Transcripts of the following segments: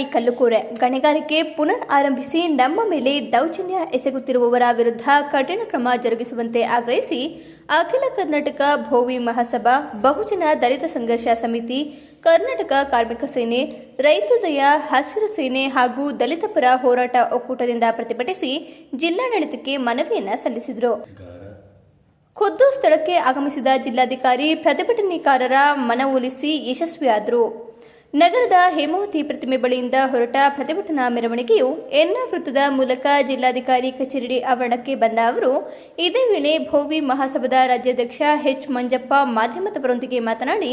ಈ ಕಲ್ಲುಕೋರೆ ಗಣಿಗಾರಿಕೆ ಪುನರ್ ಆರಂಭಿಸಿ ನಮ್ಮ ಮೇಲೆ ದೌರ್ಜನ್ಯ ಎಸಗುತ್ತಿರುವವರ ವಿರುದ್ಧ ಕಠಿಣ ಕ್ರಮ ಜರುಗಿಸುವಂತೆ ಆಗ್ರಹಿಸಿ ಅಖಿಲ ಕರ್ನಾಟಕ ಭೋವಿ ಮಹಾಸಭಾ ಬಹುಜನ ದಲಿತ ಸಂಘರ್ಷ ಸಮಿತಿ, ಕರ್ನಾಟಕ ಕಾರ್ಮಿಕ ಸೇನೆ ರೈತೋದಯ ಹಸಿರು ಸೇನೆ ಹಾಗೂ ದಲಿತ ಪರ ಹೋರಾಟ ಒಕ್ಕೂಟದಿಂದ ಪ್ರತಿಭಟಿಸಿ ಜಿಲ್ಲಾಡಳಿತಕ್ಕೆ ಮನವಿಯನ್ನ ಸಲ್ಲಿಸಿದರು. ಖುದ್ದು ಸ್ಥಳಕ್ಕೆ ಆಗಮಿಸಿದ ಜಿಲ್ಲಾಧಿಕಾರಿ ಪ್ರತಿಭಟನೆಕಾರರ ಮನವೊಲಿಸಿ ಯಶಸ್ವಿಯಾದರು. ನಗರದ ಹೇಮಾವತಿ ಪ್ರತಿಮೆ ಬಳಿಯಿಂದ ಹೊರಟ ಪ್ರತಿಭಟನಾ ಮೆರವಣಿಗೆಯು ಎನ್ನ ವೃತ್ತದ ಮೂಲಕ ಜಿಲ್ಲಾಧಿಕಾರಿ ಕಚೇರಿ ಆವರಣಕ್ಕೆ ಬಂದ ಅವರು, ಇದೇ ವೇಳೆ ಭೋವಿ ಮಹಾಸಭಾದ ರಾಜ್ಯಾಧ್ಯಕ್ಷ ಎಚ್ ಮಂಜಪ್ಪ ಮಾಧ್ಯಮದವರೊಂದಿಗೆ ಮಾತನಾಡಿ,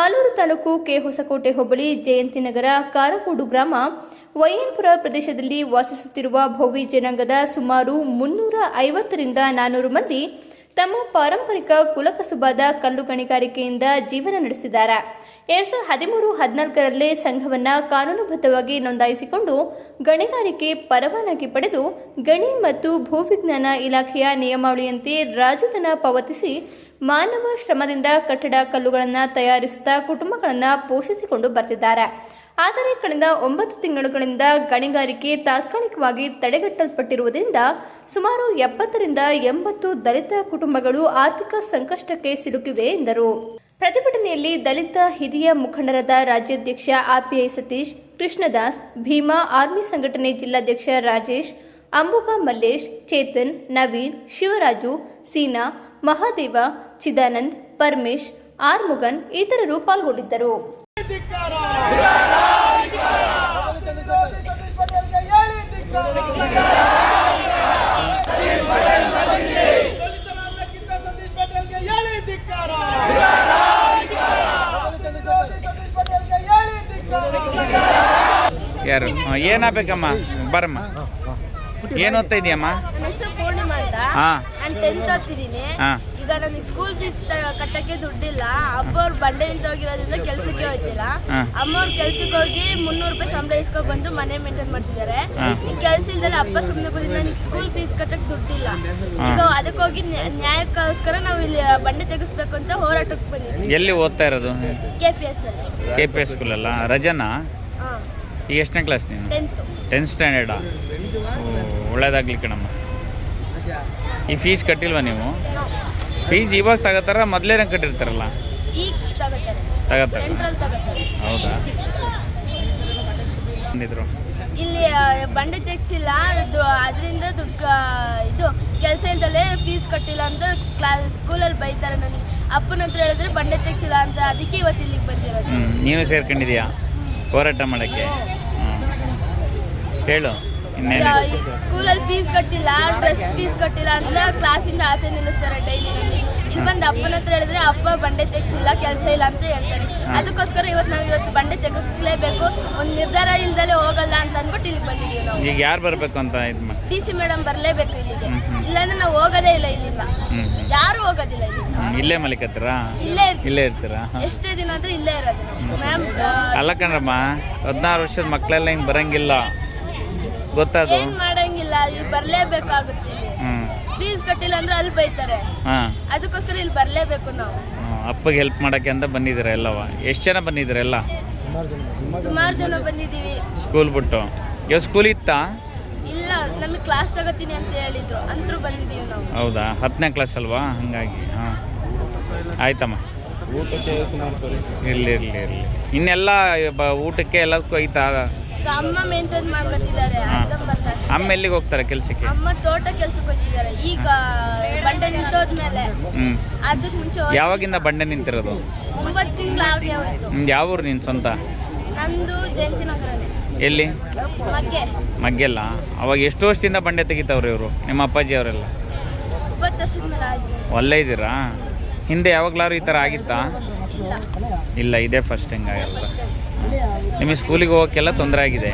ಆಲೂರು ತಾಲೂಕು ಕೆ ಹೊಸಕೋಟೆ ಹೋಬಳಿ ಜಯಂತಿನಗರ ಕಾರಕೋಡು ಗ್ರಾಮ ವೈಯನ್ಪುರ ಪ್ರದೇಶದಲ್ಲಿ ವಾಸಿಸುತ್ತಿರುವ ಭೋವಿ ಜನಾಂಗದ ಸುಮಾರು ಮುನ್ನೂರ ಐವತ್ತರಿಂದ ನಾನೂರು ಮಂದಿ ತಮ್ಮ ಪಾರಂಪರಿಕ ಕುಲಕಸುಬಾದ ಕಲ್ಲು ಗಣಿಗಾರಿಕೆಯಿಂದ ಜೀವನ ನಡೆಸಿದ್ದಾರೆ ಎರಡ್ ಸಾವಿರದ ಹದಿಮೂರು ಹದಿನಾಲ್ಕರಲ್ಲೇ ಸಂಘವನ್ನ ಕಾನೂನುಬದ್ಧವಾಗಿ ನೋಂದಾಯಿಸಿಕೊಂಡು ಗಣಿಗಾರಿಕೆ ಪರವಾನಗಿ ಪಡೆದು ಗಣಿ ಮತ್ತು ಭೂವಿಜ್ಞಾನ ಇಲಾಖೆಯ ನಿಯಮಾವಳಿಯಂತೆ ರಾಜಧನ ಪಾವತಿಸಿ ಮಾನವ ಶ್ರಮದಿಂದ ಕಟ್ಟಡ ಕಲ್ಲುಗಳನ್ನು ತಯಾರಿಸುತ್ತಾ ಕುಟುಂಬಗಳನ್ನು ಪೋಷಿಸಿಕೊಂಡು ಬರ್ತಿದ್ದಾರೆ. ಆದರೆ ಕಳೆದ ಒಂಬತ್ತು ತಿಂಗಳುಗಳಿಂದ ಗಣಿಗಾರಿಕೆ ತಾತ್ಕಾಲಿಕವಾಗಿ ತಡೆಗಟ್ಟಲ್ಪಟ್ಟಿರುವುದರಿಂದ ಸುಮಾರು ಎಪ್ಪತ್ತರಿಂದ ಎಂಬತ್ತು ದಲಿತ ಕುಟುಂಬಗಳು ಆರ್ಥಿಕ ಸಂಕಷ್ಟಕ್ಕೆ ಸಿಲುಕಿವೆ ಎಂದರು. ಪ್ರತಿಭಟನೆಯಲ್ಲಿ ದಲಿತ ಹಿರಿಯ ಮುಖಂಡರಾದ ರಾಜ್ಯಾಧ್ಯಕ್ಷ ಆರ್ಪಿಐ ಸತೀಶ್, ಕೃಷ್ಣದಾಸ್, ಭೀಮಾ, ಆರ್ಮಿ ಸಂಘಟನೆ ಜಿಲ್ಲಾಧ್ಯಕ್ಷ ರಾಜೇಶ್, ಅಂಬುಗಾ ಮಲ್ಲೇಶ್, ಚೇತನ್, ನವೀನ್, ಶಿವರಾಜು, ಸೀನಾ, ಮಹಾದೇವ, ಚಿದಾನಂದ್, ಪರಮೇಶ್, ಆರ್ಮುಗನ್ ಇತರರು ಪಾಲ್ಗೊಂಡಿದ್ದರು ಧಿಕ್ಕಾರ. ಸತೀಶ್ ಪಟೇಲ್ಗೆ ಹೇಳಿ ಧಿಕ್ಕಾರ. ದಲಿತರ ಅನ್ನಕ್ಕಿಂತ ಸತೀಶ್ ಪಟೇಲ್ಗೆ ಹೇಳಿ ಧಿಕ್ಕಾರ. ಸತೀಶ್ ಪಟೇಲ್ಗೆ ಹೇಳಿ ಧಿಕ್ಕಾರ. ಯಾರು? ಏನಾಗಬೇಕಮ್ಮ? ಬರಮ್ಮ. ಏನು ಓದ್ತಾ ಇದೆಯಮ್ಮ? ಹಾಂ ಹೆಸರು ಪೂರ್ಣಿಮಾ ಅಂತ. ಹಾ. ಈಗ ನನಗೆ ಸ್ಕೂಲ್ ಫೀಸ್ ಕಟ್ಟಕ್ಕೆ ದುಡ್ಡಿಲ್ಲ. ಅಪ್ಪವ್ರು ಬಂಡೆ ನಿಂತ ಹೋಗಿರೋದ್ರಿಂದ ಕೆಲ್ಸಕ್ಕೆ ಹೋಗ್ತಿಲ್ಲ ಅಮ್ಮ ಅಮ್ಮವ್ರು ಕೆಲ್ಸಕ್ಕೆ ಹೋಗಿ ಮುನ್ನೂರು ರೂಪಾಯಿ ಸಂಬಳ ಇಸ್ಕೊಂಡ್ ಬಂದು ಮನೆ ಮೇಂಟೈನ್ ಮಾಡ್ತಿದ್ದಾರೆ. ಈ ಕೆಲ್ಸ ಇಲ್ದಲೆ ಅಪ್ಪ ಸುಮ್ಮನೆ ಬಂದಿದ್ದ ನನಗೆ ಸ್ಕೂಲ್ ಫೀಸ್ ಕಟ್ಟಕ್ಕೆ ದುಡ್ಡಿಲ್ಲ. ಈಗ ಅದಕ್ಕೆ ಹೋಗಿ ನ್ಯಾ- ನ್ಯಾಯಕ್ಕೋಸ್ಕರ ನಾವು ಇಲ್ಲಿ ಬಂಡೆ ತೆಗಿಸ್ಬೇಕು ಅಂತ ಹೋರಾಟಕ್ಕೆ ಬಂದಿದ್ದೀವಿ ಎಲ್ಲಿ ಓದ್ತಾ ಇರೋದು? ಕೆ ಪಿ ಎಸ್ ಅಲ್ಲಿ. ಕೆ ಪಿ ಎಸ್ ಸ್ಕೂಲಲ್ಲ ರಜನಾ? ಈಗ ಎಷ್ಟನೇ ಕ್ಲಾಸ್ ನೀನು? ಟೆಂತು ಟೆಂತ್ ಸ್ಟ್ಯಾಂಡರ್ಡಾ ಒಳ್ಳೇದಾಗ್ಲಿ ಕಣಮ್ಮ. ಈ ಫೀಸ್ ಕಟ್ಟಿಲ್ವಾ ನೀವು? ಫೀಸ್ ಇವಾಗ ತಗೋತಾರ ಮೊದಲೇ ಕಟ್ಟಿರ್ತಾರಲ್ಲ? ಈಗ ತಗೋತಾರೆ. ತಗೋತಾರೆ. ಸೆಂಟ್ರಲ್ ತಗೋತಾರೆ. ಹೌದಾ? ಬಂದಿದ್ರು. ಇಲ್ಲಿ ಬಂಡೆ ತೆಗ್ಸಿಲ್ಲ ಅದರಿಂದ ದುಡ್ಡು ಇದು ಕೆಲಸ ಇಲ್ದಲೆ ಫೀಸ್ ಕಟ್ಟಿಲ್ಲ ಅಂತ ಕ್ಲಾಸ್ ಸ್ಕೂಲಲ್ಲಿ ಬೈತಾರೆ ನನಗೆ. ಅಪ್ಪನ ಹತ್ರ ಹೇಳಿದ್ರೆ ಬಂಡೆ ತೆಗ್ಸಿಲ್ಲ ಅಂತ ಅದಕ್ಕೆ ಇವತ್ತು ಇಲ್ಲಿಗೆ ಬಂದಿರೋದು. ನೀನು ಸೇರ್ಕೊಂಡಿದ್ಯಾ ಹೋರಾಟ ಮಾಡೋಕ್ಕೆ? ಹೇಳು. ಸ್ಕೂಲಲ್ಲಿ ಫೀಸ್ ಕಟ್ಟಿಲ್ಲ ಡ್ರೆಸ್ ಫೀಸ್ ಕಟ್ಟಿಲ್ಲ ಅಂತ ಕ್ಲಾಸಿಂದ ಆಚೆ ನಿಲ್ಲಿಸ್ತಾರೆ ಡೈಲಿ ಇಲ್ಲಿ ಬಂದು ಅಪ್ಪನ ಹತ್ರ ಹೇಳಿದ್ರೆ ಅಪ್ಪ ಬಂಡೆ ತೆಗೆಸಿಲ್ಲ ಕೆಲಸ ಇಲ್ಲ ಅಂತ ಹೇಳ್ತಾರೆ. ಅದಕ್ಕೋಸ್ಕರ ಇವತ್ತು ನಾವು ಇವತ್ತು ಬಂಡೆ ತೆಗೆಸ್ಲೇಬೇಕು. ಒಂದು ನಿರ್ಧಾರ ಇಲ್ದಲೇ ಹೋಗಲ್ಲ ಅಂತ ಅಂದ್ಬಿಟ್ಟು ಇಲ್ಲಿಗೆ ಬಂದಿದ್ದೀವಿ ನಾವು. ಈಗ ಯಾರು ಬರಬೇಕು ಅಂತ ಡಿ ಸಿ ಮೇಡಮ್ ಬರಲೇಬೇಕು ಇಲ್ಲಿಗೆ. ಇಲ್ಲಾಂದ್ರೆ ನಾವು ಹೋಗೋದೇ ಇಲ್ಲ ಇಲ್ಲಿಂದ. ಯಾರು ಹೋಗೋದಿಲ್ಲ ಇಲ್ಲಿ. ಇಲ್ಲೇ ಮಲಿಕತ್ತೀರಾ? ಇಲ್ಲೇ ಇಲ್ಲೇ ಇರ್ತೀರಾ? ಎಷ್ಟೇ ದಿನ ಆದ್ರೂ ಇಲ್ಲೇ ಇರೋದು. ಮ್ಯಾಮ್ ಅಲ್ಲ ಕಣ್ರಮ್ಮ ಹದಿನಾರು ವರ್ಷದ ಮಕ್ಕಳೆಲ್ಲ ಹಿಂಗೆ ಬರಂಗಿಲ್ಲ. ಗೊತ್ತದು? ಏನ್ ಮಾಡಂಗಿಲ್ಲ ಇಲ್ಲಿ ಬರ್ಲೇಬೇಕಾಗುತ್ತೆ ಫೀಸ್ ಕಟ್ಟಿಲ್ಲ ಅಂದ್ರೆ ಅಲ್ಲಿ ಬೈತಾರೆ. ಹಾಂ. ಅದಕ್ಕೋಸ್ಕರ ಇಲ್ಲಿ ಬರ್ಲೇಬೇಕು ನಾವು. ಅಪ್ಪಗೆ ಹೆಲ್ಪ್ ಮಾಡಕ್ಕೆ ಅಂತ ಬಂದಿದ್ದೀರ ಎಲ್ಲವ? ಎಷ್ಟು ಜನ ಬಂದಿದ್ದೀರ ಎಲ್ಲ? ಸುಮಾರು ಜನ ಬಂದಿದ್ದೀವಿ. ಸ್ಕೂಲ್ ಬಿಟ್ಟು. ಇವಾಗ ಸ್ಕೂಲ್ ಇತ್ತಾ? ಇಲ್ಲ ನಮಗೆ ಕ್ಲಾಸ್ ತಗೋತೀನಿ ಅಂತ ಹೇಳಿದ್ರು. ಅಂತರೂ ಬಂದಿದ್ದೀವಿ ನಾವು. ಹೌದಾ? ಹತ್ತನೇ ಕ್ಲಾಸ್ ಅಲ್ವಾ? ಹಾಗಾಗಿ ಹಾಂ. ಆಯ್ತಮ್ಮ. ಇರಲಿ ಇರಲಿ ಇರಲಿ. ಇನ್ನೆಲ್ಲ ಬ ಊಟಕ್ಕೆ ಎಲ್ಲದಕ್ಕೂ ಐತಾ? ಅಮ್ಮ ಮೇಂಟೈನ್ ಮಾಡ್ಕೊತಿದ್ದಾರೆ. ಅಮ್ಮ ಎಲ್ಲಿಗೆ ಹೋಗ್ತಾರೆ ಕೆಲಸಕ್ಕೆ? ಅಮ್ಮ ತೋಟ ಕೆಲ್ಸಕ್ಕೆ ಹೋಗ್ತಿದ್ದಾರೆ ಈಗ ಬಂಡೆ ನಿಂತೋದ್ಮೇಲೆ ಹ್ಞೂ ಅದಕ್ಕೆ ಮುಂಚೆ ಹೋಗಿ ಯಾವಾಗಿಂದ ಬಂಡೆ ನಿಂತಿರೋದು? ಒಂಬತ್ತು ತಿಂಗಳು ಹೋಯ್ತು. ನಿಮ್ದು ಯಾವ ಊರು ನಿನ್ನ ಸ್ವಂತ? ನಂದು ಜಯಂತಿ ನಗರನೇ. ಎಲ್ಲಿ? ಮಗ್ಗೆ. ಮಗ್ಗೆಲ್ಲ? ಅವಾಗ ಎಷ್ಟು ವರ್ಷದಿಂದ ಬಂಡೆ ತೆಗಿತಾವ್ರಿ ಇವರು ನಿಮ್ಮ ಅಪ್ಪಾಜಿ ಅವರೆಲ್ಲ? ಇಪ್ಪತ್ತು ವರ್ಷದ ಮೇಲೆ ಆಯ್ತು. ಒಳ್ಳೆ ಇದ್ದೀರಾ? ಹಿಂದೆ ಯಾವಾಗ್ಲಾರು ಈ ಥರ ಆಗಿತ್ತಾ? ಇಲ್ಲ. ಇಲ್ಲ ಇದೇ ಫಸ್ಟ್ ಹಿಂಗಾಗಿಲ್ಲ ನಿಮಗೆ ಸ್ಕೂಲಿಗೆ ಹೋಗೋಕ್ಕೆಲ್ಲ ತೊಂದರೆ ಆಗಿದೆ.